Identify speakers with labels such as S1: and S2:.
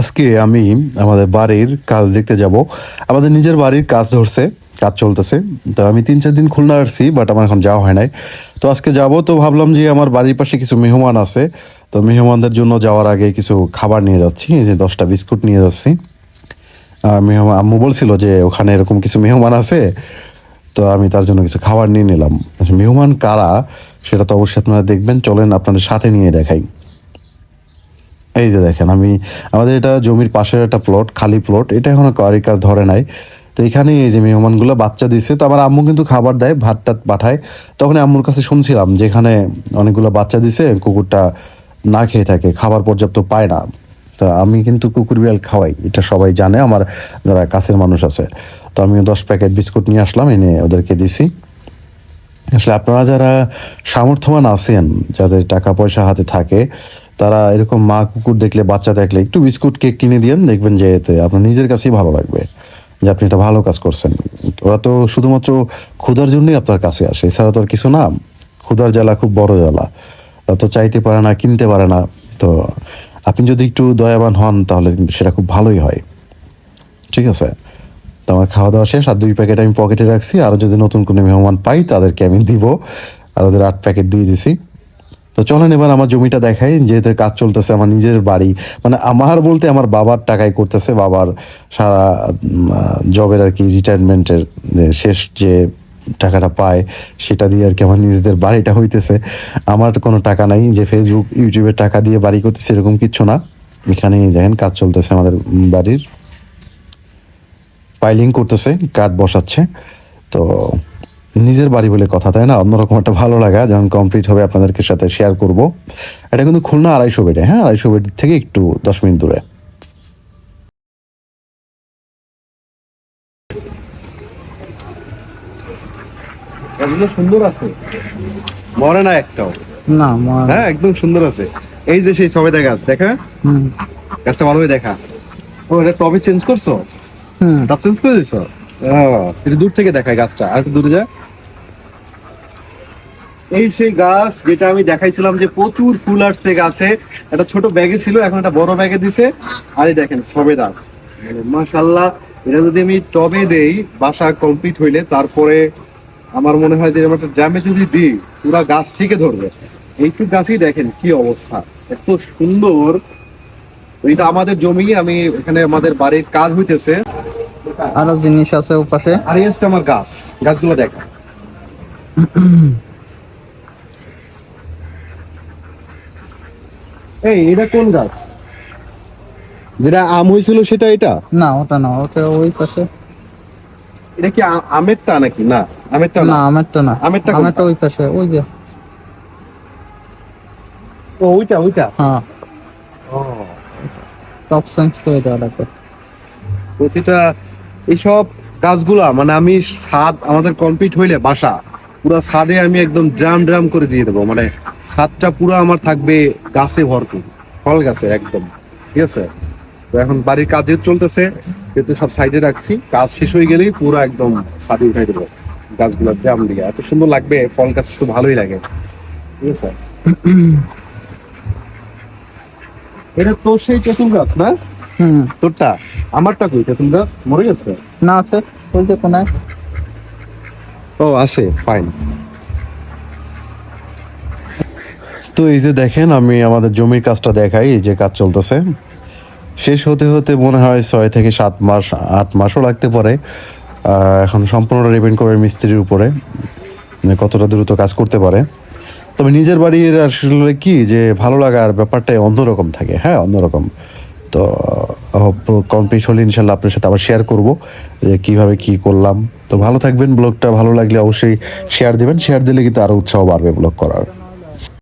S1: আজকে আমি আমাদের বাড়ির কাজ দেখতে যাব। আমাদের নিজের বাড়ির কাজ ধরছে কাজ চলতেছে। তো আমি তিন চার দিন খুলনা আসছি বাট আমার এখন যাওয়া হয় নাই। তো আজকে যাব তো ভাবলাম যে আমার বাড়ির পাশে কিছু মেহমান আছে। তো মেহমানদের জন্য যাওয়ার আগে কিছু খাবার নিয়ে যাচ্ছি যে দশটা বিস্কুট নিয়ে যাচ্ছি। আর মেহমান আম্মু বলছিল যে ওখানে এরকম কিছু মেহমান আছে তো আমি তার জন্য কিছু খাবার নিয়ে নিলাম। আচ্ছা, মেহমান কারা সেটা তো অবশ্যই আপনারা দেখবেন চলেন আপনাদের সাথে নিয়ে দেখাই। এই যে দেখেন, আমি, আমাদের এটা জমির পাশের একটা প্লট খালি প্লট এটা এখনও কারি কাজ ধরে নাই। তো এখানে এই যে মেহমানগুলো বাচ্চা দিচ্ছে তো আমার আম্মু কিন্তু খাবার দেয় ভাত টাত পাঠায়। তখন আম্মুর কাছে শুনছিলাম যে এখানে অনেকগুলো বাচ্চা দিছে, কুকুরটা না খেয়ে থাকে, খাবার পর্যাপ্ত পায় না। তো আমি কিন্তু কুকুর বিড়াল খাওয়াই, এটা সবাই জানে, আমার যারা কাছের মানুষ আছে। তো আমি দশ প্যাকেট বিস্কুট নিয়ে আসলাম, এনে ওদেরকে দিছি। আসলে আপনারা যারা সামর্থ্যবান আছেন, যাদের টাকা পয়সা হাতে থাকে তারা এরকম মা কুকুর দেখলে, বাচ্চা দেখলে, একটু বিস্কুট কেক কিনে দিয়েন দেখবেন যে এতে আপনার নিজের কাছেই ভালো লাগবে, যে আপনি একটা ভালো কাজ করছেন। ওরা তো শুধুমাত্র ক্ষুধার জন্যই আপনার কাছে আসে, এছাড়া তো আর কিছু না। ক্ষুধার জ্বালা খুব বড় জ্বালা। ওরা তো চাইতে পারে না, কিনতে পারে না। তো আপনি যদি একটু দয়াবান হন, তাহলে সেটা খুব ভালোই হয়। ঠিক আছে? তো আমার খাওয়া দাওয়া শেষ, আর দুই প্যাকেট আমি পকেটে রাখছি। আরও যদি নতুন কোনো মেহমান পাই, তাদেরকে আমি দিব। আর ওদের আট প্যাকেট দিয়ে দিছি। তো চলেন এবার আমার জমিটা দেখাই, যেহেতু কাজ চলতেছে আমার নিজের বাড়ি। মানে আমার বলতে আমার বাবার টাকায় করতেছে, বাবার সারা জবের আর কি রিটায়ারমেন্টের শেষ যে টাকাটা পায়, সেটা দিয়ে আর কি আমার নিজেদের বাড়িটা হইতেছে। আমার কোনো টাকা নাই, যে ফেসবুক ইউটিউবের টাকা দিয়ে বাড়ি করতেছে এরকম কিচ্ছু না। এখানেই দেখেন কাজ চলতেছে আমাদের বাড়ির। পাইলিং করতেছে কাঠ বসাচ্ছে। তো নিজের বাড়ি বলে কথা তাই না? অন্যরকম একটা ভালো লাগা যখন কমপ্লিট হবে আপনাদেরকে সাথে শেয়ার করব। এটা কিন্তু খুলনা আড়াইশো বেডে হ্যাঁ? আড়াইশো বেড থেকে একটু দশ মিনিট দূরে। সুন্দর আছে? মরে না একটাও?
S2: না
S1: হ্যাঁ একদম সুন্দর আছে। এই যে সেই সবেদা গাছ দেখা?
S2: হুম।
S1: গাছটা ভালোভাবে দেখা। ও এটা টবে চেঞ্জ করছ? টপ চেঞ্জ করে দিছো? একটু দূর থেকে দেখায় গাছটা। আর একটু দূরে যা। এই সেই গাছ যেটা আমি দেখাইছিলাম যে প্রচুর ফুল আসছে গাছে। একটা ছোট ব্যাগে ছিল এখন একটা বড় ব্যাগে দিছে। আর এই দেখেন সবেদা। মাশাল্লাহ এটা যদি আমি টবে দেই বাসা কমপ্লিট হইলে তারপরে আমার মনে হয় যে এরকম একটা ড্রামে যদি দিই পুরা গাছ থেকে ধরবে। এইটুক গাছই দেখেন কি অবস্থা। এত সুন্দর। এটা আমাদের জমি আমি এখানে আমাদের বাড়ির কাজ হইতেছে।
S2: আরও জিনিস আছে ওপাশে।
S1: আর এই আমার গাছ। গাছগুলো দেখা। এই এটা কোন গাছ? যেটা আম হয়েছিল সেটা এটা?
S2: না ওটা না ওটা ওই পাশে।
S1: এটা কি আমেরটা নাকি? না আমেরটা
S2: না। আমারটা না।
S1: আমারটা?
S2: আমারটা ওই পাশে ওই যে।
S1: ও ওইটা ওইটা?
S2: হ্যাঁ। টপ চেঞ্জ করে দেওয়া লাগবে।
S1: প্রতিটা এইসব গাছগুলা মানে আমি ছাদ আমাদের কমপ্লিট হইলে বাসা। পুরো ছাদে আমি একদম ড্রাম ড্রাম করে দিয়ে দেবো। মানে ছাদটা পুরো আমার থাকবে গাছে ভরপুর ফল গাছের একদম ঠিক আছে? তো এখন বাড়ির কাজ চলতেছে যেহেতু সব সাইডে রাখছি। কাজ শেষ হয়ে গেলেই পুরো একদম ছাদে উঠাই দেবো গাছগুলোর ড্রাম দিয়ে। এত সুন্দর লাগবে ফল গাছ তো ভালোই লাগে ঠিক আছে? এটা তোর সেই তেঁতুল গাছ না?
S2: হুম।
S1: তোরটা? আমারটা কই তেঁতুল গাছ? মরে গেছে?
S2: না আছে ওই যে কোনায়।
S1: ও, আছে ফাইন তো এই যে দেখেন, আমি আমাদের জমির কাজটা দেখাই, এই যে কাজ চলতেছে। শেষ হতে হতে মনে হয় ছয় থেকে সাত মাস, আট মাসও লাগতে পারে। এখন সম্পূর্ণ ডিপেন্ড করে মিস্ত্রির উপরে যে কতটা দ্রুত কাজ করতে পারে। তবে নিজের বাড়ির আসলে কি, যে ভালো লাগার ব্যাপারটা অন্যরকম থাকে। হ্যাঁ অন্যরকম। তো কমপ্লিট হলে ইনশাল্লাহ আপনার সাথে আবার শেয়ার করব যে কীভাবে কী করলাম। তো ভালো থাকবেন ব্লগটা ভালো লাগলে অবশ্যই শেয়ার দেবেন। শেয়ার দিলে কিন্তু আরও উৎসাহ বাড়বে ব্লগ করার।